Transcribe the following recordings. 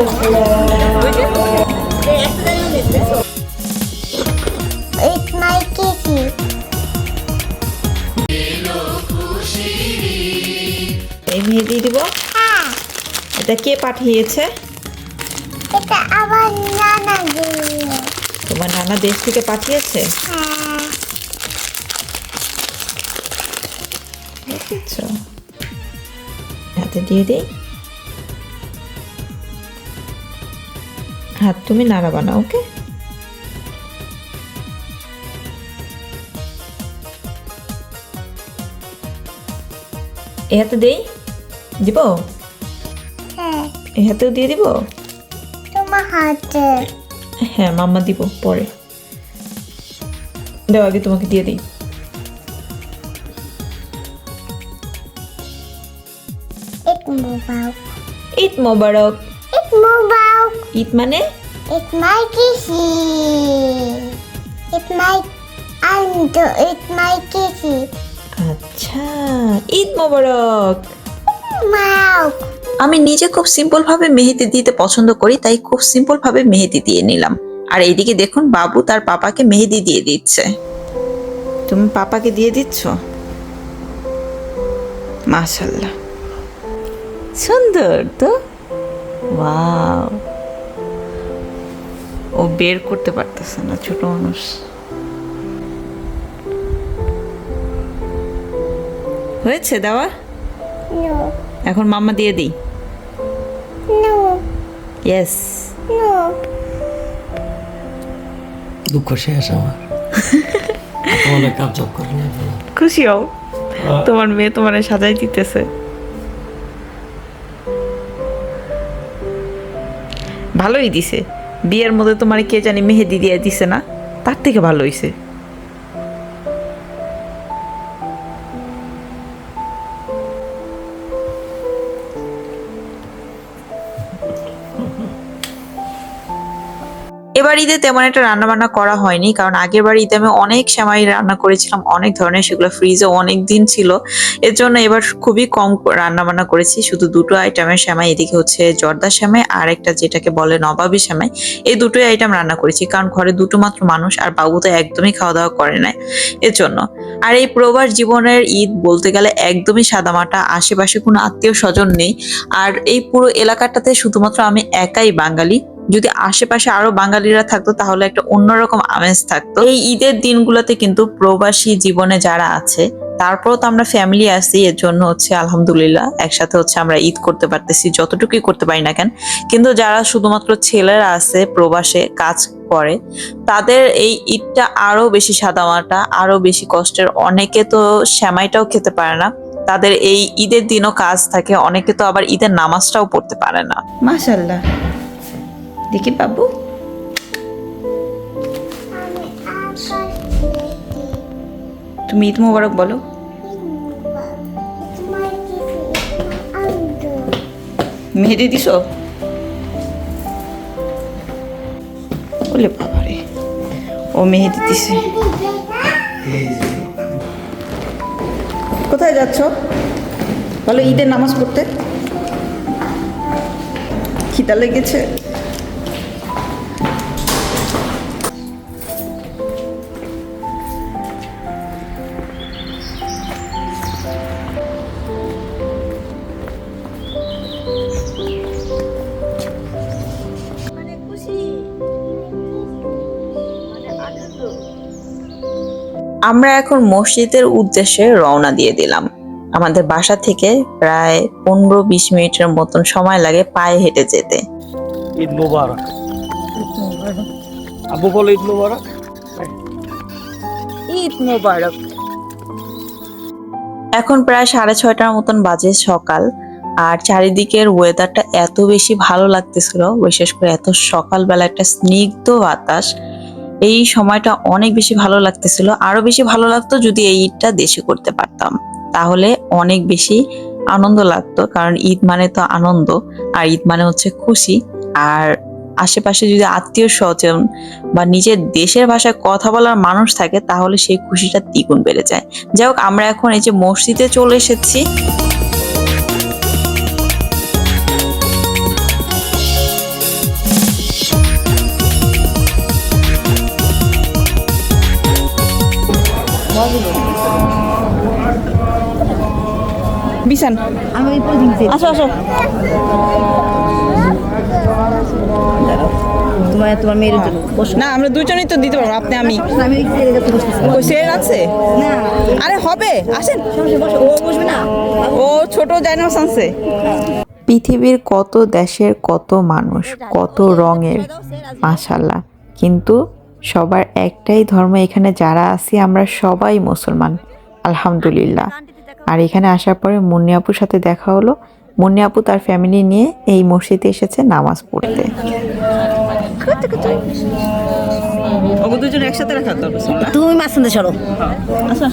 It's my kitty. এই মেহেদি দিব। হ্যাঁ। এটা কে পাঠিয়েছে? এটা আমার নানা তোমার নানা দেশ থেকে পাঠিয়েছে? হ্যাঁ। হাতে দিয়ে দিই। হাত তুমি নাড়াবা না ওকে? এ হাতে দেই? দিব? হ্যাঁ। এ হাতেও দিয়ে দিব? তোমার হাতে। হ্যাঁ মাম্মা দিব পরে। দাও আগে তোমাকে দিয়ে দিই। এক মোবাইল ঈদ মোবারক। এক মোবাইল ঈদ মানে? It's my kitty. It's my and it's my kitty. আচ্ছা ঈদ মোবারক. আমি নিজে খুব সিম্পল ভাবে মেহেদি দিতে পছন্দ করি তাই খুব সিম্পল ভাবে মেহেদি দিয়ে নিলাম। আর এইদিকে দেখুন বাবু তার পাপাকে মেহেদি দিয়ে দিচ্ছে। তুমি পাপাকে দিয়ে দিচ্ছ? মাশাল্লাহ সুন্দর তো? ওয়াও ও বের করতে পারতেছে না ছোট মানুষ। হয়েছে দেওয়া? এখন মাম্মা দিয়ে দিই। ইয়েস দুঃখ শেষ আমার। তোমাদের কাজ জব করে খুশি হও। তোমার মেয়ে তোমার সাজাই দিতেছে। ভালোই দিছে। বিয়ের মধ্যে তোমার কে জানি মেহেদি দিয়ে দিছে না? তার থেকে ভালো হইছে। এবার ঈদে তেমন একটা রান্না বান্না করা হয়নি, কারণ আগের বার ঈদে আমি অনেক সময় রান্না করেছিলাম, অনেক ধরনের, সেগুলো ফ্রিজে অনেক দিন ছিল। এর জন্য এবার খুবই কম রান্না বান্না করেছি, শুধু দুটো আইটেমের সেমাই, এদিকে হচ্ছে জর্দা সেমাই আর একটা যেটাকে বলে নবাবি সেমাই, এই দুটোই আইটেম রান্না করেছি, কারণ ঘরে দুটো মাত্র মানুষ আর বাবু তো একদমই খাওয়া দাওয়া করে না এর জন্য। আর এই প্রবাস জীবনের ঈদ বলতে গেলে একদমই সাদামাটা, আশেপাশে কোনো আত্মীয় স্বজন নেই, আর এই পুরো এলাকাটাতে শুধুমাত্র আমি একাই বাঙালি। যদি আশেপাশে আরও বাঙালিরা থাকতো, তাহলে একটা অন্যরকম আমেজ থাকতো। এই ঈদের দিনগুলোতে কিন্তু প্রবাসী জীবনে যারা আছে, তারপরও তো আমরা ফ্যামিলি আছি, এর জন্য হচ্ছে আলহামদুলিল্লাহ একসাথে হচ্ছে আমরা ঈদ করতে পারতেছি, যতটুকুই করতে পারি না কেন। কিন্তু যারা শুধুমাত্র ছেলেরা আছে, প্রবাসে কাজ করে, তাদের এই ঈদটা আরও বেশি সাদামাটা, আরও বেশি কষ্টের। অনেকে তো শ্যামাইটাও খেতে পারে না, তাদের এই ঈদের দিনও কাজ থাকে, অনেকে তো আবার ঈদের নামাজটাও পড়তে পারে না। মাশাল্লাহ দেখি বাবু। তুমি ঈদ মোবারক বলো। মেহেদি দিছো? বলে বাবারে ও মেহেদি দিছে। কোথায় যাচ্ছ? বলো ঈদের নামাজ পড়তে। খিদা লেগেছে। আমরা এখন মসজিদের উদ্দেশ্যে রওনা দিয়ে দিলাম। আমাদের বাসা থেকে প্রায় পনেরো বিশ মিনিটের মতন সময় লাগে পায়ে হেঁটে যেতে। ঈদ মোবারক। আব্বু বলো ঈদ মোবারক? ঈদ মোবারক। এখন প্রায় সাড়ে ছয়টার মতন বাজে সকাল আর চারিদিকের ওয়েদারটা এত বেশি ভালো লাগতেছিল বিশেষ করে এত সকালবেলা একটা স্নিগ্ধ বাতাস এই সময়টা অনেক বেশি ভালো লাগতেছিল। আরও বেশি ভালো লাগতো যদি এই ঈদটা দেশে করতে পারতাম। তাহলে অনেক বেশি আনন্দ লাগতো, কারণ ঈদ মানে তো আনন্দ, আর ঈদ মানে হচ্ছে খুশি। আর আশেপাশে যদি আত্মীয় স্বজন বা নিজের দেশের ভাষায় কথা বলার মানুষ থাকে, তাহলে সেই খুশিটা দ্বিগুণ বেড়ে যায়। যাই হোক, আমরা এখন এই যে মসজিদে চলে এসেছি। দিচ্ছি আসো আসো। তোমার তোমার মেয়ের জন্য। বসো। না আমরা দুজনেই তো দিতে পারব আপনি আমি। সেল আছে? না আরে হবে আসেন। ও বসবে না ও ছোট জাইনাস আনছে। পৃথিবীর কত দেশের কত মানুষ কত রঙের মাশাল্লাহ কিন্তু সবার একটাই ধর্ম এখানে যারা আছি আমরা সবাই মুসলমান। আলহামদুলিল্লাহ। আর এখানে আসার পরে মুন্নি আপুর সাথে দেখা হলো। মুন্নি আপু তার ফ্যামিলি নিয়ে এই মসজিদে এসেছে নামাজ পড়তে। ওকে দুজন একসাথে রাখা দরকার ছিল না? তুমি মাঝখানে সরো আসো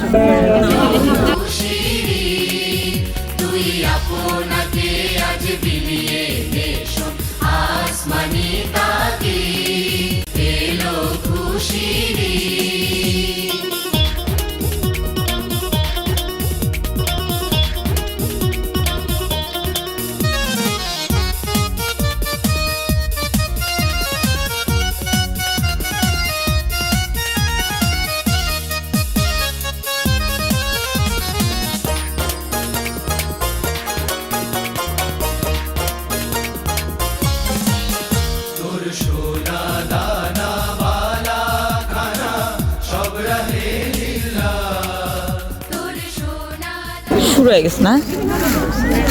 শুরু হয়ে গেছে না?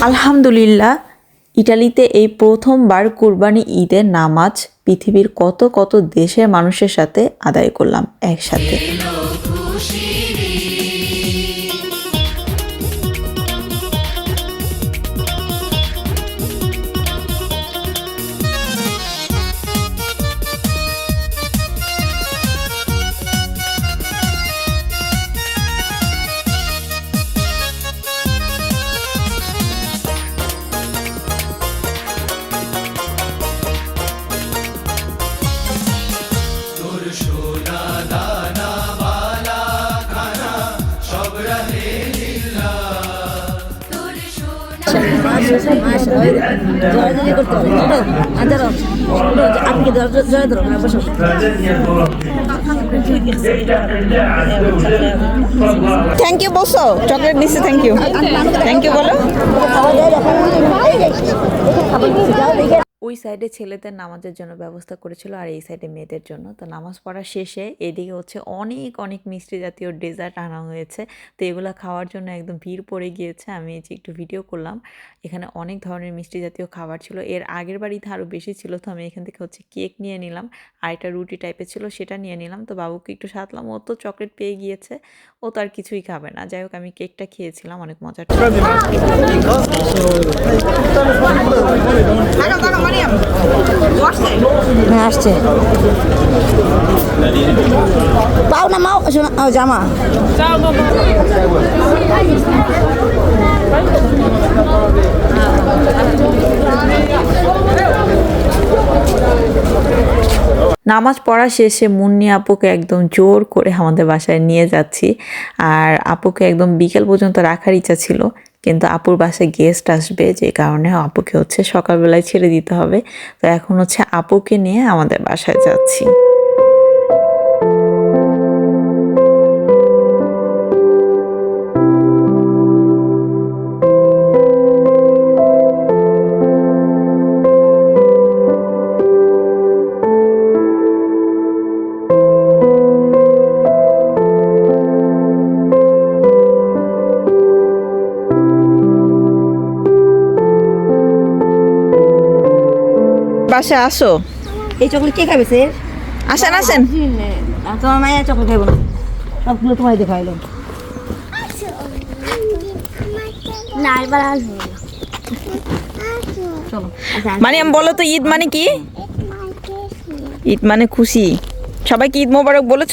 আলহামদুলিল্লাহ, ইটালিতে এই প্রথমবার কুরবানি ঈদের নামাজ পৃথিবীর কত কত দেশের মানুষের সাথে আদায় করলাম একসাথে। জড়াজড়ি থ্যাংক ইউ বসো। চকলেট দিচ্ছে থ্যাংক ইউ থ্যাংক ইউ বলো। দেয় সাইডে ছেলেদের নামাজের জন্য ব্যবস্থা করেছিল আর এই সাইডে মেয়েদের জন্য। তো নামাজ পড়া শেষে এদিকে হচ্ছে অনেক অনেক মিষ্টি জাতীয় ডেজার্ট আনা হয়েছে। তো এগুলো খাওয়ার জন্য একদম ভিড় পড়ে গিয়েছে। আমি এই যে একটু ভিডিও করলাম এখানে অনেক ধরনের মিষ্টি জাতীয় খাবার ছিল। এর আগের বাড়িতে আরও বেশি ছিল তো আমি এখান থেকে হচ্ছে কেক নিয়ে নিলাম। আর একটা রুটি টাইপের ছিল সেটা নিয়ে নিলাম। তো বাবুকে একটু সাতলাম ও তো চকলেট পেয়ে গিয়েছে ও তো আর কিছুই খাবে না। যাই হোক আমি কেকটা খেয়েছিলাম অনেক মজার হ্যাঁ আসছে। পাও না মাও জামা। নামাজ পড়া শেষে মুন্নি আপুকে একদম জোর করে আমাদের বাসায় নিয়ে যাচ্ছি। আর আপুকে একদম বিকেল পর্যন্ত রাখার ইচ্ছা ছিল। কিন্তু আপুর বাসায় গেস্ট আসবে, যে কারণে আপুকে হচ্ছে সকালবেলায় ছেড়ে দিতে হবে। তো এখন হচ্ছে আপুকে নিয়ে আমাদের বাসায় যাচ্ছি। বাসায় আসো। এই চকলেট কে খাবে স্যার আসেন আসেন। তোমার মায়ের চকলেট খাইব না। সবগুলো তোমায় দেখাইলো না এবার আসব। চলো মারিয়াম বলো তো ঈদ মানে কি? ঈদ মানে খুশি। সবাইকে ঈদ মোবারক বলেছ?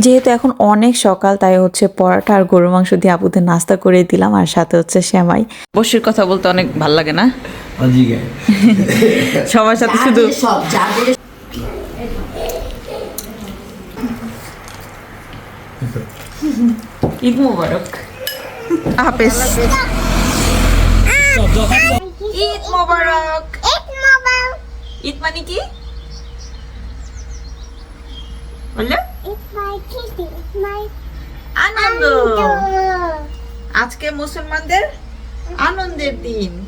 যেহেতু এখন অনেক সকাল তাই হচ্ছে পরাঠা আর গরুর মাংস দিয়ে আপুদের নাস্তা করে দিলাম আর সাথে হচ্ছে শ্যামাই বসির কথা বলতে অনেক ভালো লাগে না? সবার সাথে শুধু সব যা বলে ঈদ মোবারক। হাফেজ। ঈদ মোবারক। ঈদ মানে কি? বললে? আনন্দ। আজকে মুসলমানদের আনন্দের দিন।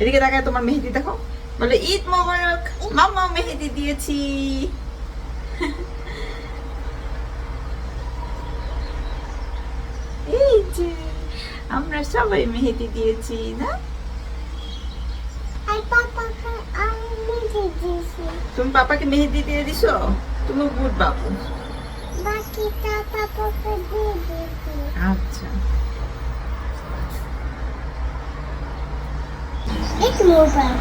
এদিকে তাকায় তোমার মেহেদি দেখো। বলে ঈদ মোবারক মাম্মা মেহেদি দিয়েছি। এই যে আমরা সবাই মেহেদি দিয়েছি না? তুমি পাপাকে মেহেদি দিয়ে দিছো? তুমি গুড বাবু। বাকিটা পাপাকে আচ্ছা। এক মোবাইল।